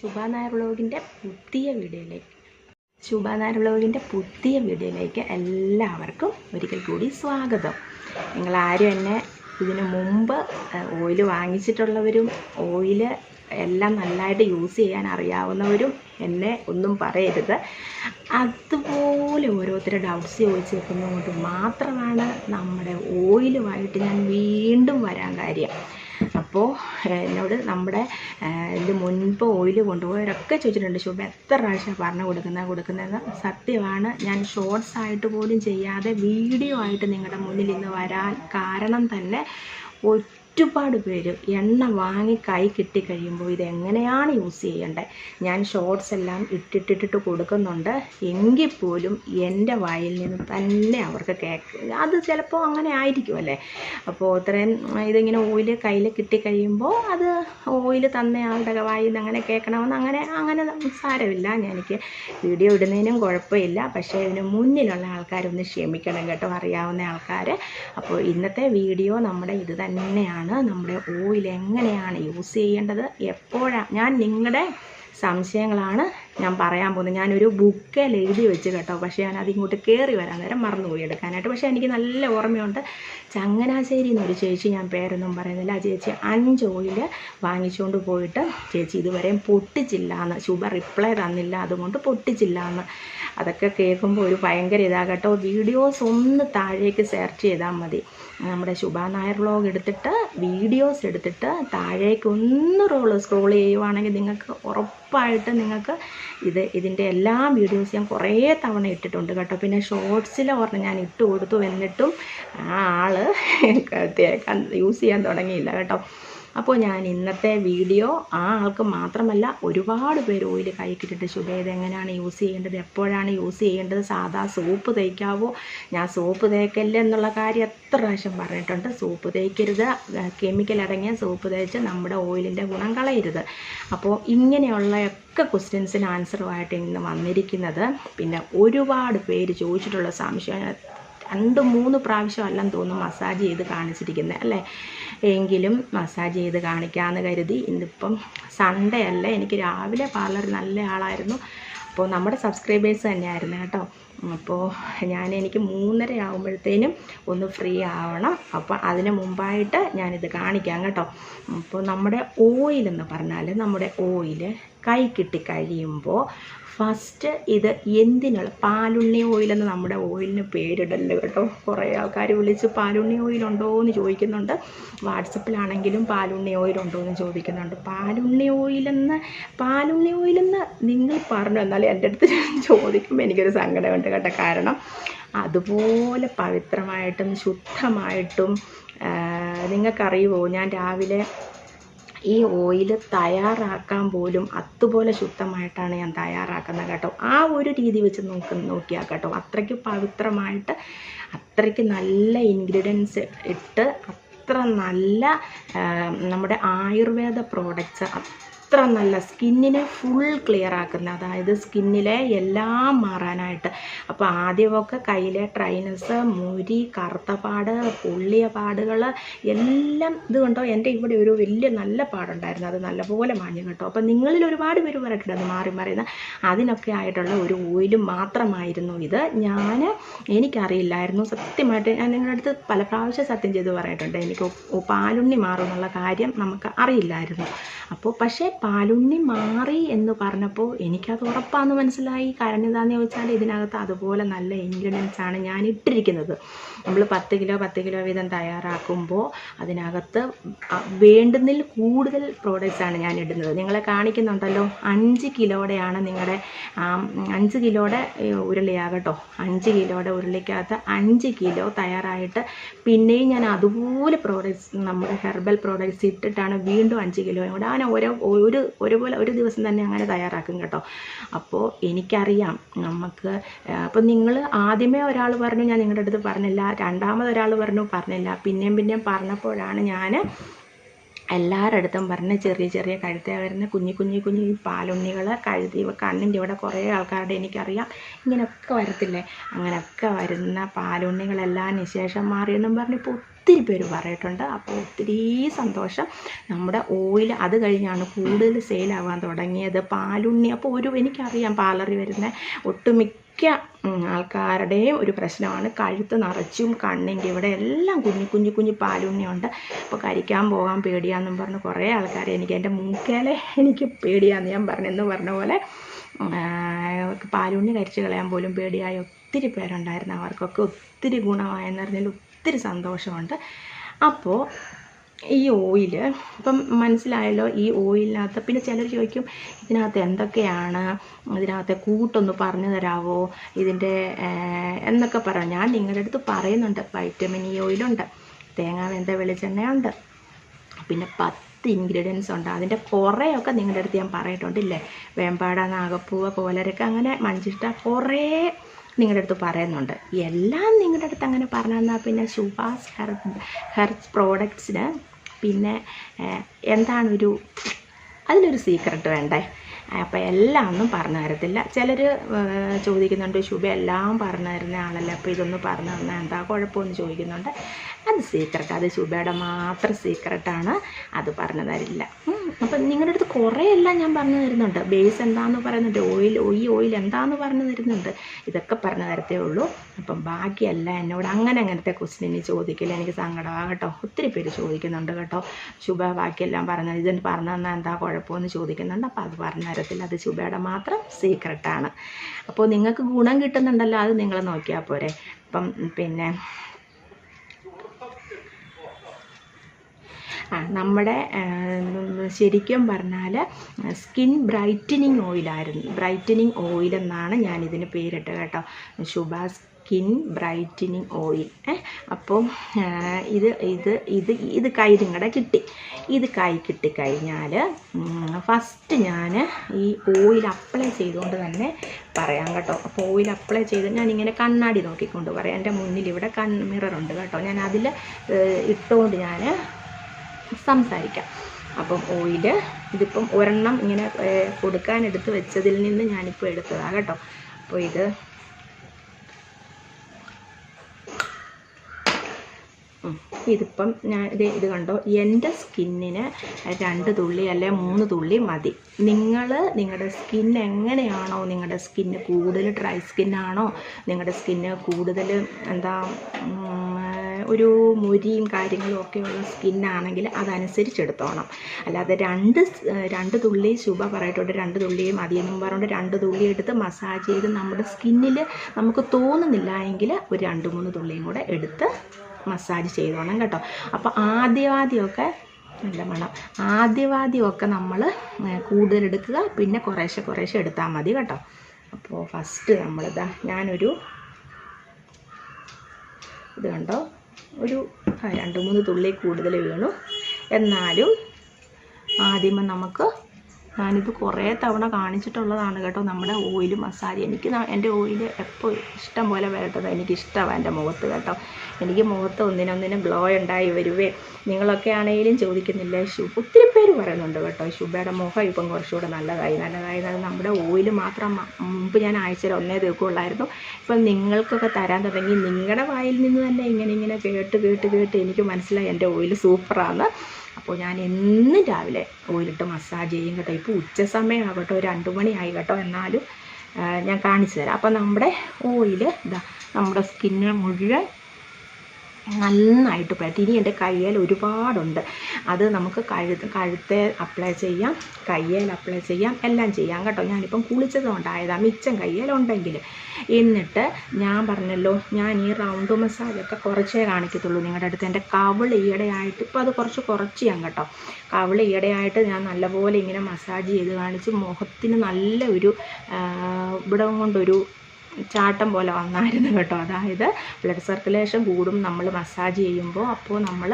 ശുഭ നായർ വ്ളോഗിന്റെ പുതിയ വീഡിയോയിലേക്ക്. ശുഭ നായർ വ്ളോഗിന്റെ പുതിയ വീഡിയോയിലേക്ക് എല്ലാവർക്കും ഒരിക്കൽ കൂടി സ്വാഗതം. നിങ്ങളാരും എന്നെ ഇതിനു മുമ്പ് ഓയിൽ വാങ്ങിച്ചിട്ടുള്ളവരും ഓയിൽ എല്ലാം നല്ലതായിട്ട് യൂസ് ചെയ്യാൻ അറിയാവുന്നവരും എന്നെ ഒന്നും പറയരുത്. അതുപോലെ ഓരോരുത്തരെ ഡൗട്ട്സ് ചോദിച്ച് വെക്കുന്നതുകൊണ്ട് മാത്രമാണ് നമ്മുടെ ഓയിലുമായിട്ട് ഞാൻ വീണ്ടും വരാൻ കാര്യം. അപ്പോൾ എന്നോട് നമ്മുടെ ഇതിന് മുൻപ് ഓയിൽ കൊണ്ടുപോയവരൊക്കെ ചോദിച്ചിട്ടുണ്ട് ശുഭ എത്ര പ്രാവശ്യം പറഞ്ഞു കൊടുക്കുന്നത് കൊടുക്കുന്നതെന്ന് സത്യമാണ് ഞാൻ ഷോർട്സ് ആയിട്ട് പോലും ചെയ്യാതെ വീഡിയോ ആയിട്ട് നിങ്ങളുടെ മുന്നിൽ ഇന്ന് വരാൻ കാരണം തന്നെ ഒരുപാട് പേര് എണ്ണ വാങ്ങി കൈ കിട്ടി കഴിയുമ്പോൾ ഇത് എങ്ങനെയാണ് യൂസ് ചെയ്യേണ്ടത് ഞാൻ ഷോർട്സ് എല്ലാം ഇട്ടിട്ടിട്ടിട്ട് കൊടുക്കുന്നുണ്ട്. എങ്കിൽ പോലും എന്റെ വായിൽ നിന്ന് തന്നെ അവർക്ക് കേക്ക് അത് ചിലപ്പോൾ അങ്ങനെ ആയിരിക്കും അല്ലേ? അപ്പോൾ ഇത്രയും ഇതിങ്ങനെ ഓയിൽ കയ്യിൽ കിട്ടിക്കഴിയുമ്പോൾ അത് ഓയിൽ തന്ന ആളുടെ വായിൽ നിന്ന് അങ്ങനെ കേൾക്കണമെന്ന് അങ്ങനെ അങ്ങനെ സാരമില്ല എനിക്ക് വീഡിയോ ഇടുന്നതിനും കുഴപ്പമില്ല. പക്ഷേ ഇതിന് മുന്നിലുള്ള ആൾക്കാരൊന്ന് ക്ഷമിക്കണം കേട്ടോ. അറിയാവുന്ന ആൾക്കാർ അപ്പോൾ ഇന്നത്തെ വീഡിയോ നമ്മുടെ ഇത് തന്നെയാണ്. നമ്മുടെ ഓയിൽ എങ്ങനെയാണ് യൂസ് ചെയ്യേണ്ടത്? എപ്പോഴാണ് ഞാൻ നിങ്ങളുടെ സംശയങ്ങളാണ് ഞാൻ പറയാൻ പോകുന്നത് ഞാനൊരു ബുക്കിൽ എഴുതി വെച്ച് കേട്ടോ. പക്ഷേ ഞാൻ അതിങ്ങോട്ട് കയറി വരാൻ നേരം മറന്നുപോയി എടുക്കാനായിട്ട്. പക്ഷേ എനിക്ക് നല്ല ഓർമ്മയുണ്ട്. ചങ്ങനാശ്ശേരി എന്നൊരു ചേച്ചി ഞാൻ പേരൊന്നും പറയുന്നില്ല. ആ ചേച്ചി അഞ്ച് ഓയിൽ വാങ്ങിച്ചുകൊണ്ട് പോയിട്ട് ചേച്ചി ഇതുവരെയും പൊട്ടിച്ചില്ല എന്ന് ശുഭ റിപ്ലൈ തന്നില്ല അതുകൊണ്ട് പൊട്ടിച്ചില്ല എന്ന് അതൊക്കെ കേൾക്കുമ്പോൾ ഒരു ഭയങ്കര ഇതാ കേട്ടോ. വീഡിയോസ് ഒന്ന് താഴേക്ക് സെർച്ച് ചെയ്താൽ മതി. നമ്മുടെ ശുഭ നായർ വ്ളോഗ് എടുത്തിട്ട് വീഡിയോസ് എടുത്തിട്ട് താഴേക്ക് ഒന്ന് റോൾ സ്ക്രോൾ ചെയ്യുവാണെങ്കിൽ നിങ്ങൾക്ക് ഉറപ്പായിട്ട് നിങ്ങൾക്ക് ഇത് ഇതിന്റെ എല്ലാ വീഡിയോസ് ഞാൻ കുറേ തവണ ഇട്ടിട്ടുണ്ട് കേട്ടോ. പിന്നെ ഷോർട്സിൽ ഒരെണ്ണം ഞാൻ ഇട്ട് കൊടുത്തു. എന്നിട്ടും ആ ആൾ യൂസ് ചെയ്യാൻ തുടങ്ങിയില്ല കേട്ടോ. അപ്പോൾ ഞാൻ ഇന്നത്തെ വീഡിയോ ആ ആൾക്ക് മാത്രമല്ല ഒരുപാട് പേര് ഓയിൽ കൈക്കിട്ടിട്ട് ശുഭ ഇത് എങ്ങനെയാണ് യൂസ് ചെയ്യേണ്ടത്? എപ്പോഴാണ് യൂസ് ചെയ്യേണ്ടത്? സാധാ സോപ്പ് തേക്കാവോ? ഞാൻ സോപ്പ് തേക്കല്ല എന്നുള്ള കാര്യം എത്ര പ്രാവശ്യം പറഞ്ഞിട്ടുണ്ട്. സോപ്പ് തേക്കരുത്. കെമിക്കൽ അടങ്ങിയ സോപ്പ് തേച്ച് നമ്മുടെ ഓയിലിന്റെ ഗുണം കളയരുത്. അപ്പോൾ ഇങ്ങനെയുള്ള ഒക്കെ ക്വസ്റ്റ്യൻസിന് ആൻസറുമായിട്ട് ഇന്ന് വന്നിരിക്കുന്നത്. പിന്നെ ഒരുപാട് പേര് ചോദിച്ചിട്ടുള്ള സംശയം രണ്ട് മൂന്ന് പ്രാവശ്യം അല്ലെന്ന് തോന്നുന്നു മസാജ് ചെയ്ത് കാണിച്ചിരിക്കുന്നത് അല്ലേ? എങ്കിലും മസാജ് ചെയ്ത് കാണിക്കാമെന്ന് കരുതി ഇന്നിപ്പം സൺഡേ അല്ല? എനിക്ക് രാവിലെ പാർലർ നല്ല ആളായിരുന്നു. അപ്പോൾ നമ്മുടെ സബ്സ്ക്രൈബേഴ്സ് തന്നെയായിരുന്നു കേട്ടോ. അപ്പോൾ ഞാൻ എനിക്ക് മൂന്നര ആകുമ്പോഴത്തേനും ഒന്ന് ഫ്രീ ആവണം. അപ്പോൾ അതിന് മുമ്പായിട്ട് ഞാനിത് കാണിക്കാം കേട്ടോ. അപ്പോൾ നമ്മുടെ ഓയിൽ എന്ന് പറഞ്ഞാൽ നമ്മുടെ ഓയിൽ കൈ കിട്ടി കഴിയുമ്പോൾ ഫസ്റ്റ് ഇത് എന്തിനുള്ള പാലുണ്ണി ഓയിൽ എന്ന് നമ്മുടെ ഓയിലിന് പേരിടല്ലോ കേട്ടോ. കുറേ ആൾക്കാർ വിളിച്ച് പാലുണ്ണി ഉണ്ടോ എന്ന് ചോദിക്കുന്നുണ്ട്. വാട്സപ്പിലാണെങ്കിലും പാലുണ്ണി ഉണ്ടോ എന്ന് ചോദിക്കുന്നുണ്ട്. പാലുണ്ണി ഓയിലെന്ന് പാലുണ്ണി ഓയിലെന്ന് നിങ്ങൾ പറഞ്ഞു എന്നാലും എന്റെ അടുത്ത് ചോദിക്കുമ്പോൾ എനിക്കൊരു സങ്കടമുണ്ട് കേട്ടോ. കാരണം അതുപോലെ പവിത്രമായിട്ടും ശുദ്ധമായിട്ടും നിങ്ങൾക്കറിയുമോ ഞാൻ രാവിലെ ഈ ഓയിൽ തയ്യാറാക്കാൻ പോലും അതുപോലെ ശുദ്ധമായിട്ടാണ് ഞാൻ തയ്യാറാക്കുന്നത് കേട്ടോ. ആ ഒരു രീതി വെച്ച് നോക്ക് നോക്കിയാൽ കേട്ടോ. അത്രയ്ക്ക് പവിത്രമായിട്ട് അത്രയ്ക്ക് നല്ല ഇൻഗ്രീഡിയൻസ് ഇട്ട് അത്ര നല്ല നമ്മുടെ ആയുർവേദ പ്രോഡക്റ്റ്സ് അത്ര നല്ല സ്കിന്നിനെ ഫുൾ ക്ലിയർ ആക്കുന്ന അതായത് സ്കിന്നിലെ എല്ലാം മാറാനായിട്ട്. അപ്പോൾ ആദ്യമൊക്കെ കയ്യിലെ ട്രൈനസ് മുരി കറുത്ത പാട് പൊള്ളിയ പാടുകൾ എല്ലാം ഇത് കണ്ടോ? എന്റെ ഇവിടെ ഒരു വലിയ നല്ല പാടുണ്ടായിരുന്നു. അത് നല്ലപോലെ മാഞ്ഞു കേട്ടോ. അപ്പോൾ നിങ്ങളിൽ ഒരുപാട് പേര് പറഞ്ഞിട്ടുണ്ട് അത് മാറി മറിയുന്ന. അതിനൊക്കെ ആയിട്ടുള്ള ഒരു ഓയിൽ മാത്രമായിരുന്നു ഇത്. ഞാൻ എനിക്കറിയില്ലായിരുന്നു. സത്യമായിട്ട് ഞാൻ നിങ്ങളുടെ അടുത്ത് പല പ്രാവശ്യം സത്യം ചെയ്ത് പറഞ്ഞിട്ടുണ്ട് എനിക്ക് പാലുണ്ണി മാറും എന്നുള്ള കാര്യം നമുക്ക് അറിയില്ലായിരുന്നു. അപ്പോൾ പക്ഷേ പാലുണ്ണി മാറി എന്ന് പറഞ്ഞപ്പോൾ എനിക്കത് ഉറപ്പാന്ന് മനസ്സിലായി. കാരണം എന്താണെന്ന് ചോദിച്ചാൽ ഇതിനകത്ത് അതുപോലെ നല്ല ഇൻഗ്രീഡിയൻസ് ആണ് ഞാൻ ഇട്ടിരിക്കുന്നത്. നമ്മൾ പത്ത് കിലോ പത്ത് കിലോ വീതം തയ്യാറാക്കുമ്പോൾ അതിനകത്ത് വേണ്ടുന്നതിൽ കൂടുതൽ പ്രോഡക്റ്റ്സാണ് ഞാൻ ഇടുന്നത്. നിങ്ങളെ കാണിക്കുന്നുണ്ടല്ലോ അഞ്ച് കിലോയുടെയാണ് നിങ്ങളുടെ അഞ്ച് കിലോയുടെ ഉരുളിയാകട്ടോ. അഞ്ച് കിലോയുടെ ഉരുളിക്കകത്ത് അഞ്ച് കിലോ തയ്യാറായിട്ട് പിന്നെയും ഞാൻ അതുപോലെ പ്രോഡക്റ്റ്സ് നമ്മുടെ ഹെർബൽ പ്രോഡക്റ്റ്സ് ഇട്ടിട്ടാണ് വീണ്ടും അഞ്ച് കിലോ കൂടെ. അങ്ങനെ ഓരോ ഒരു ഒരുപോലെ ഒരു ദിവസം തന്നെ അങ്ങനെ തയ്യാറാക്കും കേട്ടോ. അപ്പോൾ എനിക്കറിയാം നമുക്ക് അപ്പോൾ നിങ്ങൾ ആദ്യമേ ഒരാൾ പറഞ്ഞു ഞാൻ നിങ്ങളുടെ അടുത്ത് പറഞ്ഞില്ല. രണ്ടാമത് ഒരാൾ പറഞ്ഞു പറഞ്ഞില്ല. പിന്നെയും പിന്നെയും പറഞ്ഞപ്പോഴാണ് ഞാൻ എല്ലാവരുടെ അടുത്തും പറഞ്ഞ് ചെറിയ ചെറിയ കഴുത്തേ വരുന്ന കുഞ്ഞു കുഞ്ഞു കുഞ്ഞു ഈ പാലുണ്ണികൾ കഴുതി കണ്ണിന്റെ ഇവിടെ കുറേ ആൾക്കാരുടെ എനിക്കറിയാം. ഇങ്ങനെയൊക്കെ വരത്തില്ലേ? അങ്ങനെയൊക്കെ വരുന്ന പാലുണ്ണികളെല്ലാം നിശേഷം മാറിയെന്നും പറഞ്ഞ് ഇപ്പോൾ ഒത്തിരി പേര് പറഞ്ഞിട്ടുണ്ട്. അപ്പോൾ ഒത്തിരി സന്തോഷം. നമ്മുടെ ഓയിൽ അത് കഴിഞ്ഞാണ് കൂടുതൽ സെയിലാവാൻ തുടങ്ങിയത്. പാലുണ്ണി. അപ്പോൾ ഒരു എനിക്കറിയാം പാലറി വരുന്ന ഒട്ടുമിക്ക ആൾക്കാരുടെയും ഒരു പ്രശ്നമാണ്. കഴുത്ത് നിറച്ചും കണ്ണിന്റെ ഇവിടെ എല്ലാം കുഞ്ഞു കുഞ്ഞു കുഞ്ഞു പാലുണ്ണിയുണ്ട് അപ്പോൾ കരിക്കാൻ പോകാൻ പേടിയാന്നും പറഞ്ഞ് കുറേ ആൾക്കാർ എനിക്ക് എന്റെ മൂക്കേലെ എനിക്ക് പേടിയാന്ന് ഞാൻ പറഞ്ഞെന്ന് പറഞ്ഞ പോലെ പാലുണ്ണി കരിച്ച് കളയാൻ പോലും പേടിയായ ഒത്തിരി പേരുണ്ടായിരുന്നു. അവർക്കൊക്കെ ഒത്തിരി ഗുണമായെന്ന് പറഞ്ഞാൽ ഒത്തിരി സന്തോഷമുണ്ട്. അപ്പോൾ ഈ ഓയിൽ ഇപ്പം മനസ്സിലായല്ലോ ഈ ഓയിലിനകത്ത് പിന്നെ ചിലർ ചോദിക്കും ഇതിനകത്ത് എന്തൊക്കെയാണ് ഇതിനകത്തെ കൂട്ടൊന്ന് പറഞ്ഞു തരാവോ ഇതിന്റെ എന്നൊക്കെ പറയാം. ഞാൻ നിങ്ങളുടെ അടുത്ത് പറയുന്നുണ്ട് വൈറ്റമിൻ ഇ ഓയിലുണ്ട് തേങ്ങാവെന്ത വെളിച്ചെണ്ണയുണ്ട്. പിന്നെ പത്ത് ഇൻഗ്രീഡിയൻസ് ഉണ്ട്. അതിന്റെ കുറേയൊക്കെ നിങ്ങളുടെ അടുത്ത് ഞാൻ പറഞ്ഞിട്ടുണ്ട് ഇല്ലേ? വേമ്പാട നാഗപ്പൂവ കോലരക്ക അങ്ങനെ മഞ്ചിഷ്ട കുറേ നിങ്ങളുടെ അടുത്ത് പറയുന്നുണ്ട്. എല്ലാം നിങ്ങളുടെ അടുത്ത് അങ്ങനെ പറഞ്ഞു തന്നാൽ പിന്നെ ശുഭാസ് ഹെർ ഹെർബ് പ്രോഡക്ട്സിന് പിന്നെ എന്താണൊരു അതിലൊരു സീക്രട്ട് വേണ്ടേ? അപ്പോൾ എല്ലാം ഒന്നും പറഞ്ഞു തരത്തില്ല. ചിലർ ചോദിക്കുന്നുണ്ട് ശുഭ എല്ലാം പറഞ്ഞു തരുന്ന ആളല്ലേ? അപ്പോൾ ഇതൊന്നും പറഞ്ഞു തന്നാൽ എന്താ? കുഴപ്പമെന്ന് ചോദിക്കുന്നുണ്ട്. അത് സീക്രട്ട് അത് ശുഭയുടെ മാത്രം സീക്രട്ടാണ് അത് പറഞ്ഞു തരില്ല. അപ്പം നിങ്ങളുടെ അടുത്ത് കുറേ എല്ലാം ഞാൻ പറഞ്ഞു തരുന്നുണ്ട്. ബേസ് എന്താണെന്ന് പറയുന്നുണ്ട് ഓയിൽ ഈ ഓയിൽ എന്താണെന്ന് പറഞ്ഞു തരുന്നുണ്ട്. ഇതൊക്കെ പറഞ്ഞു തരത്തേ ഉള്ളൂ. അപ്പം ബാക്കിയല്ല എന്നോട് അങ്ങനെ അങ്ങനത്തെ ക്വസ്റ്റ്യൻ ഇനി ചോദിക്കില്ല. എനിക്ക് സങ്കടമാണ് കേട്ടോ. ഒത്തിരി പേര് ചോദിക്കുന്നുണ്ട് കേട്ടോ. ശുഭ ബാക്കിയെല്ലാം പറഞ്ഞു ഇതിന് പറഞ്ഞു തന്നാൽ എന്താ കുഴപ്പമെന്ന് ചോദിക്കുന്നുണ്ട്. അപ്പോൾ അത് പറഞ്ഞു തരത്തില്ല. അത് ശുഭയുടെ മാത്രം സീക്രട്ടാണ് അപ്പോൾ നിങ്ങൾക്ക് ഗുണം കിട്ടുന്നുണ്ടല്ലോ അത് നിങ്ങൾ നോക്കിയാൽ പോരെ. അപ്പം പിന്നെ നമ്മുടെ ശരിക്കും പറഞ്ഞാൽ സ്കിൻ ബ്രൈറ്റനിങ് ഓയിലായിരുന്നു ബ്രൈറ്റനിങ് ഓയിൽ എന്നാണ് ഞാനിതിന് പേരിട്ട് കേട്ടോ. Shubha's skin brightening oil. അപ്പം ഇത് ഇത് ഇത് ഇത് കൈ നിങ്ങളുടെ കിട്ടി. ഇത് കൈ കിട്ടിക്കഴിഞ്ഞാൽ ഫസ്റ്റ് ഞാൻ ഈ ഓയിൽ അപ്ലൈ ചെയ്തുകൊണ്ട് തന്നെ പറയാം കേട്ടോ. അപ്പോൾ ഓയിൽ അപ്ലൈ ചെയ്ത് ഞാനിങ്ങനെ കണ്ണാടി നോക്കിക്കൊണ്ട് പറയാം. എന്റെ മുന്നിൽ ഇവിടെ കൺ മിററുണ്ട് കേട്ടോ. ഞാൻ അതിൽ ഇട്ടുകൊണ്ട് ഞാൻ സംസാരിക്കാം. അപ്പം ഓയിൽ ഇതിപ്പം ഒരെണ്ണം ഇങ്ങനെ കൊടുക്കാൻ എടുത്ത് വെച്ചതിൽ നിന്ന് ഞാനിപ്പോൾ എടുത്തതാണ് കേട്ടോ. അപ്പോൾ ഇത് ഇതിപ്പം ഞാൻ ഇത് ഇത് കണ്ടോ? എന്റെ സ്കിന്നിന് രണ്ട് തുള്ളി അല്ലെ മൂന്ന് തുള്ളി മതി. നിങ്ങൾ നിങ്ങളുടെ സ്കിൻ എങ്ങനെയാണോ നിങ്ങളുടെ സ്കിന്ന് കൂടുതൽ ഡ്രൈ സ്കിന്നാണോ നിങ്ങളുടെ സ്കിന്ന് കൂടുതൽ എന്താ ഒരു മുരിയും കാര്യങ്ങളും ഒക്കെ ഉള്ള സ്കിന്നാണെങ്കിൽ അതനുസരിച്ച് എടുത്തോണം അല്ലാതെ രണ്ട് രണ്ട് തുള്ളി ശുഭ പറയട്ടുണ്ട് രണ്ട് തുള്ളിയും മതിയെന്നും പറഞ്ഞുകൊണ്ട് രണ്ട് തുള്ളി എടുത്ത് മസാജ് ചെയ്ത് നമ്മുടെ സ്കിന്നിൽ നമുക്ക് തോന്നുന്നില്ല എങ്കിൽ ഒരു രണ്ട് മൂന്ന് തുള്ളിയും കൂടെ എടുത്ത് മസാജ് ചെയ്തോണം കേട്ടോ. അപ്പോൾ ആദ്യവാദ്യമൊക്കെ നല്ല മണം. ആദ്യവാദ്യമൊക്കെ നമ്മൾ കൂടുതൽ എടുക്കുക. പിന്നെ കുറേശ്ശെ കുറേശ്ശെ എടുത്താൽ മതി കേട്ടോ. അപ്പോൾ ഫസ്റ്റ് നമ്മളിതാ ഞാനൊരു ഇത് കണ്ടോ? ഒരു രണ്ട് മൂന്ന് തുള്ളി കൂടുതൽ വീണു. എന്നാലും ആദ്യമേ നമുക്ക് ഞാനിത് കുറേ തവണ കാണിച്ചിട്ടുള്ളതാണ് കേട്ടോ നമ്മുടെ ഓയിൽ മസാജ്. എനിക്ക് എന്റെ ഓയിൽ എപ്പോൾ ഇഷ്ടം പോലെ വരട്ടത് എനിക്കിഷ്ടമാണ് എന്റെ മുഖത്ത് കേട്ടോ. എനിക്ക് മുഖത്ത് ഒന്നിനൊന്നിനും ഗ്ലോ ഉണ്ടായി വരുവേ. നിങ്ങളൊക്കെ ആണെങ്കിലും ചോദിക്കുന്നില്ല ശു ഒത്തിരി പേര് പറയുന്നുണ്ട് കേട്ടോ ശുഭയുടെ മുഖം ഇപ്പം കുറച്ചുകൂടെ നല്ലതായി നല്ലതായി. നമ്മുടെ ഓയിൽ മാത്രം മുമ്പ് ഞാൻ ആഴ്ചയിൽ ഒന്നേ തീർക്കുള്ളായിരുന്നു ഇപ്പം നിങ്ങൾക്കൊക്കെ തരാൻ തുടങ്ങി നിങ്ങളുടെ വായിൽ നിന്ന് തന്നെ ഇങ്ങനെ ഇങ്ങനെ കേട്ട് കേട്ട് കേട്ട് എനിക്ക് മനസ്സിലായി എന്റെ ഓയിൽ സൂപ്പറാണ് അപ്പോൾ ഞാൻ എന്നും രാവിലെ ഓയിലിട്ട് മസാജ് ചെയ്യും കേട്ടോ. ഇപ്പോൾ ഉച്ച സമയമാകട്ടെ രണ്ട് മണിയായി കേട്ടോ. എന്നാലും ഞാൻ കാണിച്ചു തരാം. അപ്പോൾ നമ്മുടെ ഓയിൽ ഇതാ നമ്മുടെ സ്കിന്ന് മുഴുവൻ നന്നായിട്ട് പറ്റി ഇനി എന്റെ കയ്യിൽ ഒരുപാടുണ്ട്. അത് നമുക്ക് കഴുത്ത് കഴുത്തെ അപ്ലൈ ചെയ്യാം കയ്യേൽ അപ്ലൈ ചെയ്യാം എല്ലാം ചെയ്യാം കേട്ടോ. ഞാനിപ്പം കുളിച്ചത് കൊണ്ടായതാണ് മിച്ചം കയ്യേലുണ്ടെങ്കിൽ എന്നിട്ട് ഞാൻ പറഞ്ഞല്ലോ ഞാൻ ഈ റൗണ്ട് മസാജൊക്കെ കുറച്ചേ കാണിക്കത്തുള്ളൂ. നിങ്ങളുടെ അടുത്ത് എന്റെ കവിൾ ഈയിടെയായിട്ട് ഇപ്പോൾ അത് കുറച്ച് കുറച്ച് ഞാൻ കേട്ടോ. കവിൾ ഈയിടെയായിട്ട് ഞാൻ നല്ലപോലെ ഇങ്ങനെ മസാജ് ചെയ്ത് കാണിച്ച് മുഖത്തിന് നല്ല ഒരു ഇവിടം കൊണ്ടൊരു ചാട്ടം പോലെ വന്നായിരുന്നു കേട്ടോ. അതായത് ബ്ലഡ് സർക്കുലേഷൻ കൂടും നമ്മൾ മസാജ് ചെയ്യുമ്പോൾ അപ്പോൾ നമ്മൾ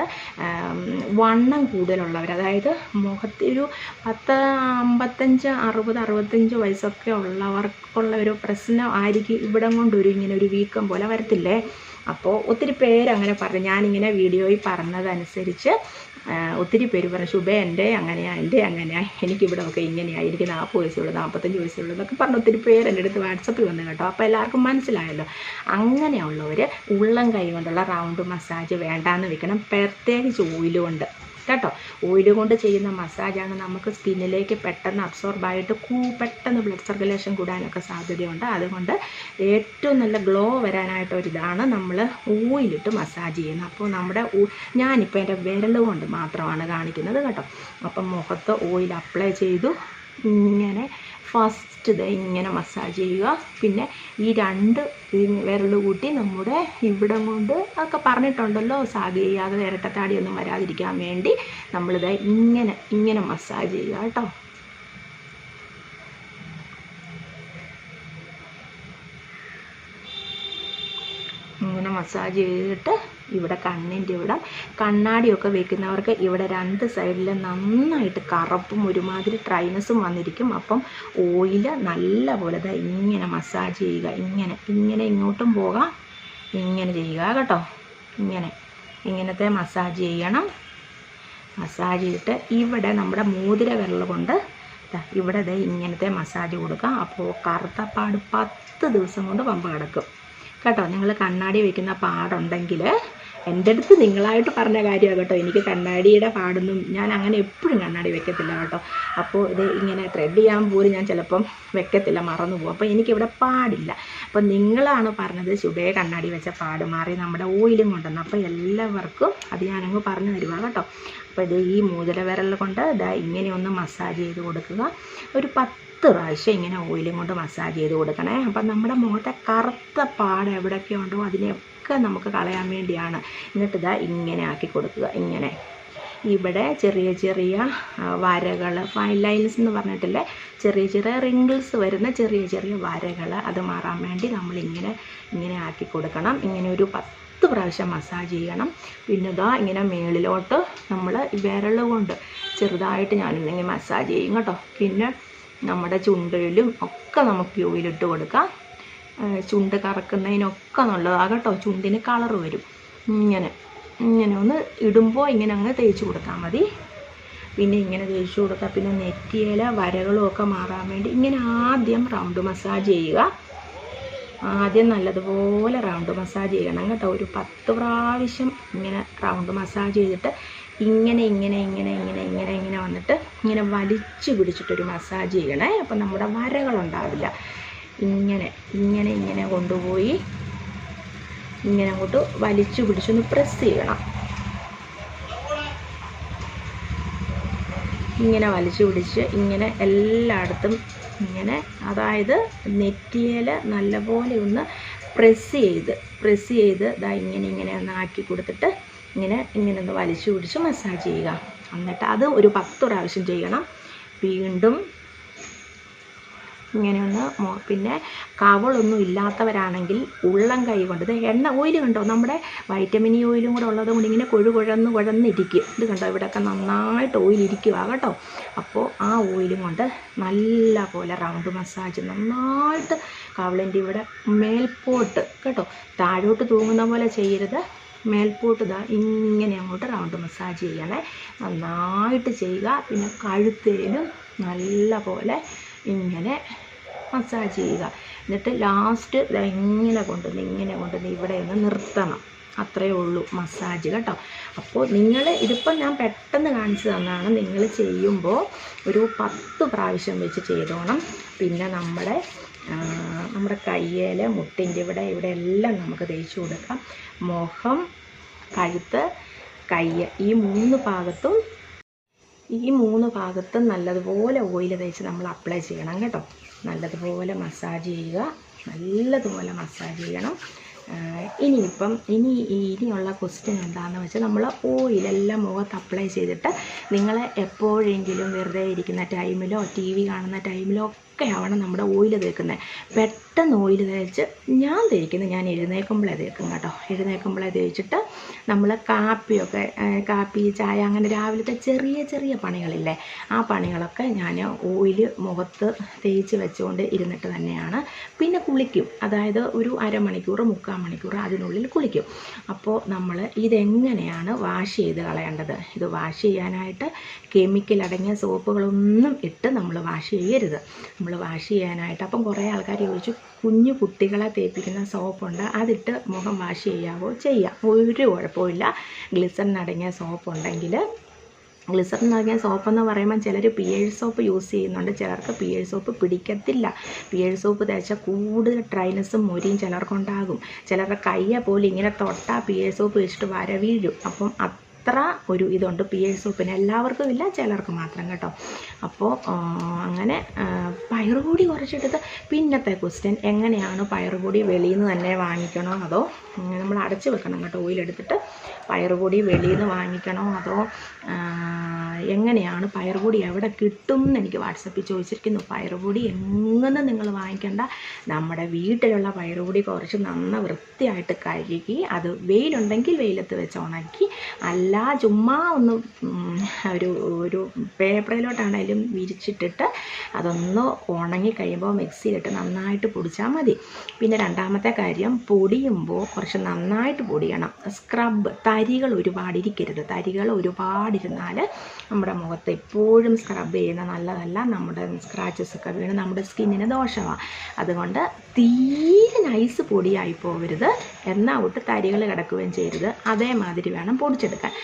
വണ്ണം കൂടുതലുള്ളവർ അതായത് മുഖത്തൊരു പത്ത് അമ്പത്തഞ്ച് അറുപത് അറുപത്തഞ്ച് വയസ്സൊക്കെ ഉള്ളവർക്കുള്ള ഒരു പ്രശ്നം ആയിരിക്കും ഇവിടം കൊണ്ടൊരു ഇങ്ങനെ ഒരു വീക്കം പോലെ വരത്തില്ലേ? അപ്പോൾ ഒത്തിരി പേര് അങ്ങനെ പറഞ്ഞു. ഞാനിങ്ങനെ വീഡിയോയിൽ പറഞ്ഞതനുസരിച്ച് ഒത്തിരി പേര് പറഞ്ഞു ശുഭ എന്റെ അങ്ങനെയാണ് എന്റെ അങ്ങനെയാ. എനിക്കിവിടെ ഒക്കെ ഇങ്ങനെയാണ് എനിക്ക് നാൽപ്പത് വയസ്സുള്ളൂ നാൽപ്പത്തഞ്ച് വയസ്സുള്ളൂ എന്നൊക്കെ പറഞ്ഞ് ഒത്തിരി പേര് എന്റെ അടുത്ത് വാട്സപ്പിൽ വന്നു കേട്ടോ. അപ്പോൾ എല്ലാവർക്കും മനസ്സിലായല്ലോ. അങ്ങനെയുള്ളവർ ഉള്ളം കൈ കൊണ്ടുള്ള റൗണ്ട് മസാജ് വേണ്ടാന്ന് വെക്കണം. പ്രത്യേകിച്ച് ഓയിൽ കൊണ്ട് കേട്ടോ. ഓയിൽ കൊണ്ട് ചെയ്യുന്ന മസാജാണ് നമുക്ക് സ്കിന്നിലേക്ക് പെട്ടെന്ന് അബ്സോർബായിട്ട് കൂ പെട്ടെന്ന് ബ്ലഡ് സർക്കുലേഷൻ കൂടാനൊക്കെ സാധ്യതയുണ്ട്. അതുകൊണ്ട് ഏറ്റവും നല്ല ഗ്ലോ വരാനായിട്ടൊരിതാണ് നമ്മൾ ഓയിലിട്ട് മസാജ് ചെയ്യുന്നത്. അപ്പോൾ നമ്മുടെ ഞാനിപ്പോൾ എന്റെ വിരൽ കൊണ്ട് മാത്രമാണ് കാണിക്കുന്നത് കേട്ടോ. അപ്പം മുഖത്ത് ഓയിൽ അപ്ലൈ ചെയ്തു. ഇങ്ങനെ ഫസ്റ്റ് ഇത് ഇങ്ങനെ മസാജ് ചെയ്യുക. പിന്നെ ഈ രണ്ട് വിരൽ കൂട്ടി നമ്മുടെ ഇവിടം കൊണ്ട് ഒക്കെ പറഞ്ഞിട്ടുണ്ടല്ലോ സാഗ് ചെയ്യാതെ ഇരട്ടത്താടിയൊന്നും വരാതിരിക്കാൻ വേണ്ടി നമ്മളിത് ഇങ്ങനെ ഇങ്ങനെ മസാജ് ചെയ്യുക കേട്ടോ. ഇങ്ങനെ മസാജ് ചെയ്തിട്ട് ഇവിടെ കണ്ണിന്റെ ഇവിടെ. കണ്ണാടിയൊക്കെ വെക്കുന്നവർക്ക് ഇവിടെ രണ്ട് സൈഡിൽ നന്നായിട്ട് കറുപ്പും ഒരുമാതിരി ഡ്രൈനസും വന്നിരിക്കും. അപ്പം ഓയിൽ നല്ല പോലെ ഇങ്ങനെ മസാജ് ചെയ്യുക. ഇങ്ങനെ ഇങ്ങനെ ഇങ്ങോട്ടും പോകാം. ഇങ്ങനെ ചെയ്യുക കേട്ടോ. ഇങ്ങനെ ഇങ്ങനത്തെ മസാജ് ചെയ്യണം. മസാജ് ചെയ്തിട്ട് ഇവിടെ നമ്മുടെ മോതിര വിരൽ കൊണ്ട് ഇവിടെ ദേ ഇങ്ങനത്തെ മസാജ് കൊടുക്കാം. അപ്പോൾ കറുത്തപ്പാട് പത്ത് ദിവസം കൊണ്ട് പമ്പ കിടക്കും. കേട്ടോ നിങ്ങൾ കണ്ണാടി വെക്കുന്ന പാടുണ്ടെങ്കിൽ എന്റെ അടുത്ത് നിങ്ങളായിട്ട് പറഞ്ഞ കാര്യമാണ് കേട്ടോ. എനിക്ക് കണ്ണാടിയുടെ പാടൊന്നും ഞാൻ അങ്ങനെ എപ്പോഴും കണ്ണാടി വെക്കത്തില്ല കേട്ടോ. അപ്പോൾ ഇത് ഇങ്ങനെ ത്രെഡ് ചെയ്യാൻ പോലും ഞാൻ ചിലപ്പം വെക്കത്തില്ല മറന്നു പോകും. അപ്പോൾ എനിക്കിവിടെ പാടില്ല. അപ്പോൾ നിങ്ങളാണ് പറഞ്ഞത് ശുഭയെ കണ്ണാടി വെച്ച പാട് മാറി നമ്മുടെ ഓയിലും കൊണ്ടുവന്നു. അപ്പോൾ എല്ലാവർക്കും അത് ഞാനങ്ങ് പറഞ്ഞു തരുക കേട്ടോ. അപ്പോൾ ഇത് ഈ മൂതിര വിരൽ കൊണ്ട് ഇതാ ഇങ്ങനെ ഒന്ന് മസാജ് ചെയ്ത് കൊടുക്കുക. ഒരു പത്ത് പ്രാവശ്യം ഇങ്ങനെ ഓയിലും കൊണ്ട് മസാജ് ചെയ്ത് കൊടുക്കണേ. അപ്പം നമ്മുടെ മുഖത്തെ കറുത്ത പാട് എവിടെയൊക്കെ ഉണ്ടോ അതിനെയൊക്കെ നമുക്ക് കളയാൻ വേണ്ടിയാണ്. എന്നിട്ട് ഇതാ ഇങ്ങനെ ആക്കി കൊടുക്കുക ഇങ്ങനെ. ഇവിടെ ചെറിയ ചെറിയ വരകൾ ഫൈൻ ലൈൻസ് എന്ന് പറഞ്ഞിട്ടില്ലേ? ചെറിയ ചെറിയ റിങ്കിൾസ് വരുന്ന ചെറിയ ചെറിയ വരകൾ അത് മാറാൻ വേണ്ടി നമ്മൾ ഇങ്ങനെ ഇങ്ങനെ ആക്കി കൊടുക്കണം. ഇങ്ങനെ ഒരു പത്ത് പ്രാവശ്യം മസാജ് ചെയ്യണം. പിന്നെ ഇതാ ഇങ്ങനെ മേളിലോട്ട് നമ്മൾ വിരൽ കൊണ്ട് ചെറുതായിട്ട് ഞാനിങ്ങനെ മസാജ് ചെയ്യും കേട്ടോ. പിന്നെ നമ്മുടെ ചുണ്ടയിലും ഒക്കെ നമുക്ക് ഈ ഓയിലിട്ട് കൊടുക്കാം. ചുണ്ട് കറക്കുന്നതിനൊക്കെ നല്ലതാണ് കേട്ടോ. ചുണ്ടിന് കളർ വരും. ഇങ്ങനെ ഇങ്ങനെ ഒന്ന് ഇടുമ്പോൾ ഇങ്ങനെ അങ്ങ് തേച്ച് കൊടുത്താൽ മതി. പിന്നെ ഇങ്ങനെ തേച്ച് കൊടുക്കുക പിന്നെ നെറ്റിയില വരകളും ഒക്കെ മാറാൻ വേണ്ടി ഇങ്ങനെ ആദ്യം റൗണ്ട് മസാജ് ചെയ്യുക. ആദ്യം നല്ലതുപോലെ റൗണ്ട് മസാജ് ചെയ്യണം കേട്ടോ. ഒരു പത്ത് പ്രാവശ്യം ഇങ്ങനെ റൗണ്ട് മസാജ് ചെയ്തിട്ട് ഇങ്ങനെ ഇങ്ങനെ ഇങ്ങനെ ഇങ്ങനെ ഇങ്ങനെ ഇങ്ങനെ വന്നിട്ട് ഇങ്ങനെ വലിച്ചു പിടിച്ചിട്ടൊരു മസാജ് ചെയ്യണേ. അപ്പം നമ്മുടെ വരകളുണ്ടാവില്ല ഇങ്ങനെ ഇങ്ങനെ ഇങ്ങനെ കൊണ്ടുപോയി ഇങ്ങനെ അങ്ങോട്ട് വലിച്ചു പിടിച്ചൊന്ന് പ്രസ് ചെയ്യണം. ഇങ്ങനെ വലിച്ചു പിടിച്ച് ഇങ്ങനെ എല്ലായിടത്തും ഇങ്ങനെ അതായത് നെറ്റിയിൽ നല്ലപോലെ ഒന്ന് പ്രസ് ചെയ്ത് പ്രസ് ചെയ്ത് ഇതാ ഇങ്ങനെ ഇങ്ങനെ ഒന്ന് ആക്കി കൊടുത്തിട്ട് ഇങ്ങനെ ഇങ്ങനെ ഒന്ന് വലിച്ചു പിടിച്ച് മസാജ് ചെയ്യുക. എന്നിട്ട് അത് ഒരു പത്ത് പ്രാവശ്യം ചെയ്യണം. വീണ്ടും ഇങ്ങനെ ഒന്ന് മോ- പിന്നെ കവളൊന്നും ഇല്ലാത്തവരാണെങ്കിൽ ഉള്ളം കൈ കൊണ്ട് ഇത് എണ്ണ ഓയിൽ കണ്ടോ? നമ്മുടെ വൈറ്റമിൻ ഇ ഓയിലും കൂടെ ഉള്ളത് കൊണ്ട് ഇങ്ങനെ കൊഴു കുഴന്ന് കുഴന്നിരിക്കും. ഇത് കണ്ടോ? ഇവിടെയൊക്കെ നന്നായിട്ട് ഓയിൽ ഇരിക്കുക കേട്ടോ. അപ്പോൾ ആ ഓയിലും കൊണ്ട് നല്ല പോലെ റൗണ്ട് മസാജ് നന്നായിട്ട് കവളിന്റെ ഇവിടെ മേൽപോട്ട് കേട്ടോ. താഴോട്ട് തൂങ്ങുന്ന പോലെ ചെയ്യരുത്. മേൽപോട്ട് ഇതാ ഇങ്ങനെ അങ്ങോട്ട് റൗണ്ട് മസാജ് ചെയ്യണേ. നന്നായിട്ട് ചെയ്യുക. പിന്നെ കഴുത്തേലും നല്ല പോലെ ഇങ്ങനെ മസാജ് ചെയ്യുക. എന്നിട്ട് ലാസ്റ്റ് ഇങ്ങനെ കൊണ്ടുവന്ന് ഇങ്ങനെ കൊണ്ടുവന്ന് ഇവിടെ ഒന്ന് നിർത്തണം. അത്രയേ ഉള്ളൂ മസാജ് കേട്ടോ. അപ്പോൾ നിങ്ങൾ ഇതിപ്പോൾ ഞാൻ പെട്ടെന്ന് കാണിച്ചു തന്നാണ് നിങ്ങൾ ചെയ്യുമ്പോൾ ഒരു പത്ത് പ്രാവശ്യം വെച്ച് ചെയ്തോണം. പിന്നെ നമ്മുടെ നമ്മുടെ കയ്യിൽ മുട്ടിന്റെ ഇവിടെ ഇവിടെ എല്ലാം നമുക്ക് തേച്ച് കൊടുക്കാം. മുഖം കഴുത്ത് കയ്യ് ഈ മൂന്ന് ഭാഗത്തും ഈ മൂന്ന് ഭാഗത്തും നല്ലതുപോലെ ഓയിൽ തേച്ച് നമ്മൾ അപ്ലൈ ചെയ്യണം കേട്ടോ. നല്ലതുപോലെ മസാജ് ചെയ്യുക. നല്ലതുപോലെ മസാജ് ചെയ്യണം. ഇനിയിപ്പം ഇനി ഇനിയുള്ള ക്വസ്റ്റ്യൻ എന്താണെന്ന് വെച്ചാൽ നമ്മൾ ഓയിലെല്ലാം മുഖത്ത് അപ്ലൈ ചെയ്തിട്ട് നിങ്ങളെ എപ്പോഴെങ്കിലും വെറുതെ ഇരിക്കുന്ന ടൈമിലോ ടി വി കാണുന്ന ടൈമിലോ ഒക്കെ ആവണം നമ്മുടെ ഓയിൽ തേക്കുന്നത്. പെട്ടെന്ന് ഓയിൽ തേച്ച് ഞാൻ തേക്കുന്നത് ഞാൻ എഴുന്നേൽക്കുമ്പോഴേ തേക്കും കേട്ടോ. എഴുന്നേൽക്കുമ്പോഴേ തേച്ചിട്ട് നമ്മൾ കാപ്പിയൊക്കെ കാപ്പി ചായ അങ്ങനെ രാവിലത്തെ ചെറിയ ചെറിയ പണികളില്ലേ ആ പണികളൊക്കെ ഞാൻ ഓയിൽ മുഖത്ത് തേച്ച് വെച്ചുകൊണ്ട് ഇരുന്നിട്ട് തന്നെയാണ്. പിന്നെ കുളിക്കും. അതായത് ഒരു അരമണിക്കൂർ മുക്കാൽ മണിക്കൂർ അതിനുള്ളിൽ കുളിക്കും. അപ്പോൾ നമ്മൾ ഇതെങ്ങനെയാണ് വാഷ് ചെയ്ത് കളയേണ്ടത്? ഇത് വാഷ് ചെയ്യാനായിട്ട് കെമിക്കൽ അടങ്ങിയ സോപ്പുകളൊന്നും ഇട്ട് നമ്മൾ വാഷ് ചെയ്യരുത്. നമ്മൾ വാഷ് ചെയ്യാനായിട്ട്. അപ്പം കുറേ ആൾക്കാർ ചോദിച്ചു കുഞ്ഞു കുട്ടികളെ തേപ്പിക്കുന്ന സോപ്പുണ്ട് അതിട്ട് മുഖം വാഷ് ചെയ്യാവോ? ചെയ്യാം. ഒരു കുഴപ്പമില്ല ഗ്ലിസറിൻ അടങ്ങിയ സോപ്പ് ഉണ്ടെങ്കിൽ. ഗ്ലിസറിൻ അടങ്ങിയ സോപ്പ് എന്ന് പറയുമ്പോൾ ചിലർ പി എഴ് സോപ്പ് യൂസ് ചെയ്യുന്നുണ്ട്. ചിലർക്ക് പി എഴ് സോപ്പ് പിടിക്കത്തില്ല. പി എഴ് സോപ്പ് തേച്ചാൽ കൂടുതൽ ഡ്രൈനസ്സും മുരിയും ചിലർക്കുണ്ടാകും. ചിലരുടെ കയ്യെ പോലും ഇങ്ങനെ തൊട്ടാൽ പി എഴ് സോപ്പ് വെച്ചിട്ട് വര വീഴും അപ്പം അത്ര ഒരു ഇതുണ്ട് പി എഴ് പിന്നെ എല്ലാവർക്കും ഇല്ല ചിലർക്ക് മാത്രം കേട്ടോ. അപ്പോൾ അങ്ങനെ പയറുപൊടി കുറച്ചെടുത്ത് പിന്നത്തെ ക്വസ്റ്റ്യൻ എങ്ങനെയാണ് പയറുപൊടി വെളിയിൽ നിന്ന് തന്നെ വാങ്ങിക്കണോ അതോ നമ്മൾ അടച്ച് വെക്കണം കേട്ടോ ഓയിലെടുത്തിട്ട് പയറുപൊടി വെളിയിൽ നിന്ന് വാങ്ങിക്കണോ അതോ എങ്ങനെയാണ് പയറുപൊടി എവിടെ കിട്ടും എന്ന് എനിക്ക് വാട്സപ്പിൽ ചോദിച്ചിരിക്കുന്നു. പയറുപൊടി എങ്ങനെ നിങ്ങൾ വാങ്ങിക്കേണ്ട. നമ്മുടെ വീട്ടിലുള്ള പയറുപൊടി കുറച്ച് നന്ന വൃത്തിയായിട്ട് കഴുകി അത് വെയിലുണ്ടെങ്കിൽ വെയിലത്ത് വെച്ച് ഉണക്കി അല്ല ചുമ്മാ ഒന്ന് ഒരു ഒരു പേപ്പറിലോട്ടാണേലും വിരിച്ചിട്ടിട്ട് അതൊന്ന് ഉണങ്ങി കഴിയുമ്പോൾ മിക്സിയിലിട്ട് നന്നായിട്ട് പൊടിച്ചാൽ മതി. പിന്നെ രണ്ടാമത്തെ കാര്യം പൊടിയുമ്പോൾ കുറച്ച് നന്നായിട്ട് പൊടിയണം. സ്ക്രബ് തരികൾ ഒരുപാട് ഇരിക്കരുത് തരികൾ ഒരുപാടിരുന്നാൽ നമ്മുടെ മുഖത്ത് എപ്പോഴും സ്ക്രബ് ചെയ്യുന്ന നല്ലതല്ല. നമ്മുടെ സ്ക്രാച്ചസ് ഒക്കെ വീണ് നമ്മുടെ സ്കിന്നിന് ദോഷമാണ് അതുകൊണ്ട് തീരെ നൈസ് പൊടിയായി പോകരുത് എന്നാൽ ഒട്ട് തരികൾ കിടക്കുകയും ചെയ്യരുത്. അതേമാതിരി വേണം പൊടിച്ചെടുക്കാൻ.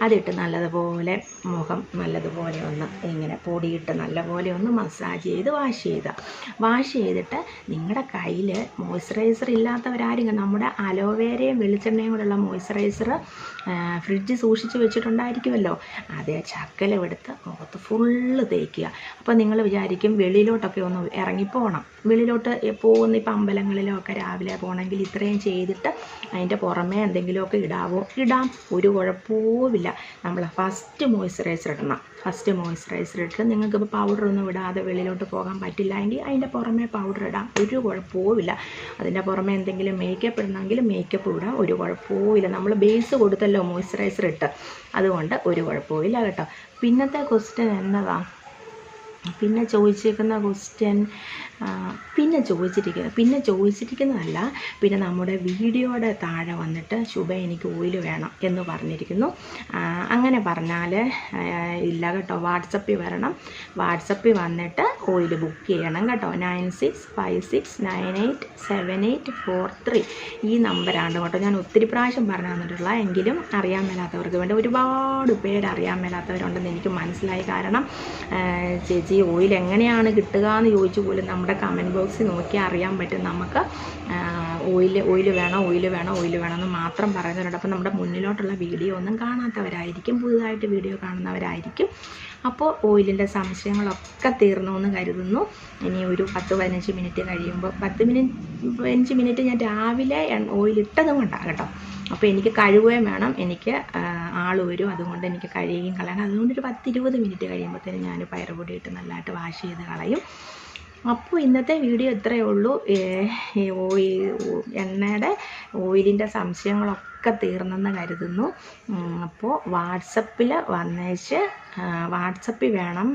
അതിട്ട് നല്ലതുപോലെ മുഖം നല്ലതുപോലെ ഒന്ന് ഇങ്ങനെ പൊടിയിട്ട് നല്ലപോലെ ഒന്ന് മസാജ് ചെയ്ത് വാഷ് ചെയ്യുക വാഷ് ചെയ്തിട്ട് നിങ്ങളുടെ കയ്യിൽ മോയ്സ്ചറൈസർ ഇല്ലാത്തവരാരും നമ്മുടെ അലോവേരയും വെളിച്ചെണ്ണയും കൂടെയുള്ള മോയ്സ്ചറൈസർ ഫ്രിഡ്ജ് സൂക്ഷിച്ച് വെച്ചിട്ടുണ്ടായിരിക്കുമല്ലോ. അതേ ചക്കല എടുത്ത് മുഖത്ത് ഫുള്ള് തേക്കുക. അപ്പോൾ നിങ്ങൾ വിചാരിക്കും വെളിയിലോട്ടൊക്കെ ഒന്ന് ഇറങ്ങിപ്പോകണം വെളിയിലോട്ട് പോകുന്ന ഇപ്പം അമ്പലങ്ങളിലോ ഒക്കെ രാവിലെ പോകണമെങ്കിൽ ഇത്രയും ചെയ്തിട്ട് അതിന്റെ പുറമേ എന്തെങ്കിലുമൊക്കെ ഇടാവോ? ഇടാം. ഒരു കുഴപ്പവുമില്ല നമ്മൾ ഫസ്റ്റ് മോയ്സ്ചറൈസർ ഇടണം. ഫസ്റ്റ് മോയ്സ്ചറൈസർ ഇട്ട് നിങ്ങൾക്ക് ഇപ്പോൾ പൗഡർ ഒന്നും ഇടാതെ വെളിയിലോട്ട് പോകാൻ പറ്റില്ല എങ്കിൽ അതിന്റെ പുറമേ പൗഡർ ഇടാം. ഒരു കുഴപ്പവുമില്ല അതിന്റെ പുറമേ എന്തെങ്കിലും മേക്കപ്പ് ഇടണമെങ്കിൽ മേക്കപ്പ് ഇടാം. ഒരു കുഴപ്പവുമില്ല നമ്മൾ ബേസ് കൊടുത്തല്ലോ മോയ്സ്ചറൈസർ ഇട്ട്. അതുകൊണ്ട് ഒരു കുഴപ്പവുമില്ല കേട്ടോ. പിന്നത്തെ ക്വസ്റ്റ്യൻ എന്നതാണ് പിന്നെ ചോദിച്ചേക്കുന്ന ക്വസ്റ്റ്യൻ പിന്നെ ചോദിച്ചിരിക്കുന്നത് പിന്നെ ചോദിച്ചിരിക്കുന്നതല്ല പിന്നെ നമ്മുടെ വീഡിയോയുടെ താഴെ വന്നിട്ട് ശുഭ എനിക്ക് ഓയിൽ വേണം എന്ന് പറഞ്ഞിരിക്കുന്നു. അങ്ങനെ പറഞ്ഞാൽ ഇല്ല കേട്ടോ വാട്സപ്പിൽ വരണം. വാട്സപ്പിൽ വന്നിട്ട് ഓയിൽ ബുക്ക് ചെയ്യണം കേട്ടോ. Nine six five six nine eight seven eight four three ഈ നമ്പറാണ് കേട്ടോ. ഞാൻ ഒത്തിരി പ്രാവശ്യം പറഞ്ഞു തന്നിട്ടുള്ള എങ്കിലും അറിയാൻ മേലാത്തവർക്ക് വേണ്ടി ഒരുപാട് പേര് അറിയാൻ മേലാത്തവരുണ്ടെന്ന് എനിക്ക് മനസ്സിലായി കാരണം ചേച്ചി ഓയിൽ എങ്ങനെയാണ് കിട്ടുക എന്ന് ചോദിച്ചു പോലും നമ്മുടെ കമന്റ് ബോക്സിൽ നോക്കിയാൽ അറിയാൻ പറ്റും നമുക്ക് ഓയിൽ ഓയിൽ വേണം ഓയിൽ വേണം ഓയിൽ വേണം എന്ന് മാത്രം പറയുന്നവരുണ്ട്. അപ്പോൾ നമ്മുടെ മുന്നിലോട്ടുള്ള വീഡിയോ ഒന്നും കാണാത്തവരായിരിക്കും പുതുതായിട്ട് വീഡിയോ കാണുന്നവരായിരിക്കും. അപ്പോൾ ഓയിലിന്റെ സംശയങ്ങളൊക്കെ തീർന്നു എന്ന് കരുതുന്നു. ഇനി ഒരു പത്ത് പതിനഞ്ച് മിനിറ്റ് കഴിയുമ്പോൾ പത്ത് മിനിറ്റ് പതിനഞ്ച് മിനിറ്റ് ഞാൻ രാവിലെ ഓയിൽ ഇട്ടത് കൊണ്ടാണ് കേട്ടോ. അപ്പോൾ എനിക്ക് കഴുകുകയും വേണം. എനിക്ക് ആൾ വരും. അതുകൊണ്ട് എനിക്ക് കഴുകുകയും കളയണം. അതുകൊണ്ട് ഒരു പത്ത് ഇരുപത് മിനിറ്റ് കഴിയുമ്പോഴത്തേനും ഞാൻ പയറുപൊടി ഇട്ട് നല്ലതായിട്ട് വാഷ് ചെയ്ത് കളയും. അപ്പോൾ ഇന്നത്തെ വീഡിയോ ഇത്രയേ ഉള്ളൂ. ഓയിൽ എണ്ണയുടെ ഓയിലിന്റെ സംശയങ്ങളൊക്കെ തീർന്നെന്ന് കരുതുന്നു. അപ്പോൾ വാട്സപ്പിൽ വന്നേച്ച് വാട്സപ്പിൽ വേണം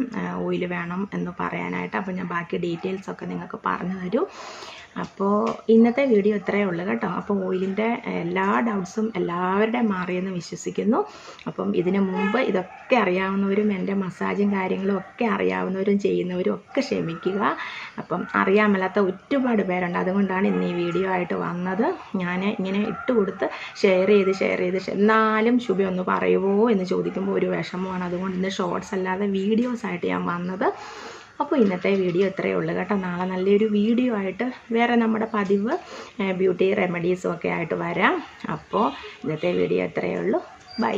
ഓയിൽ വേണം എന്ന് പറയാനായിട്ട്. അപ്പോൾ ഞാൻ ബാക്കി ഡീറ്റെയിൽസൊക്കെ നിങ്ങൾക്ക് പറഞ്ഞു തരും. അപ്പോൾ ഇന്നത്തെ വീഡിയോ ഇത്രയേ ഉള്ളൂ കേട്ടോ. അപ്പോൾ ഓയിലിന്റെ എല്ലാ ഡൗട്ട്സും എല്ലാവരുടെയും മാറിയെന്ന് വിശ്വസിക്കുന്നു. അപ്പം ഇതിന് മുമ്പ് ഇതൊക്കെ അറിയാവുന്നവരും എന്റെ മസാജും കാര്യങ്ങളും ഒക്കെ അറിയാവുന്നവരും ചെയ്യുന്നവരും ഒക്കെ ക്ഷമിക്കുക. അപ്പം അറിയാമല്ലാത്ത ഒരുപാട് പേരുണ്ട്. അതുകൊണ്ടാണ് ഇന്ന് ഈ വീഡിയോ ആയിട്ട് വന്നത്. ഞാൻ ഇങ്ങനെ ഇട്ട് കൊടുത്ത് ഷെയർ ചെയ്ത് ഷെയർ ചെയ്ത് എന്നാലും ശുഭയൊന്ന് പറയുമോ എന്ന് ചോദിക്കുമ്പോൾ ഒരു വിഷമമാണ്. അതുകൊണ്ട് ഇന്ന് ഷോർട്സ് അല്ലാതെ വീഡിയോസ് ആയിട്ട് ഞാൻ വന്നത്. അപ്പോൾ ഇന്നത്തെ വീഡിയോ ഇത്രയേ ഉള്ളൂ കേട്ടോ. നാളെ നല്ലൊരു വീഡിയോ ആയിട്ട് വേറെ നമ്മുടെ പതിവ് ബ്യൂട്ടി റെമഡീസും ഒക്കെ ആയിട്ട് വരാം. അപ്പോൾ ഇന്നത്തെ വീഡിയോ ഇത്രയേ ഉള്ളൂ. ബൈ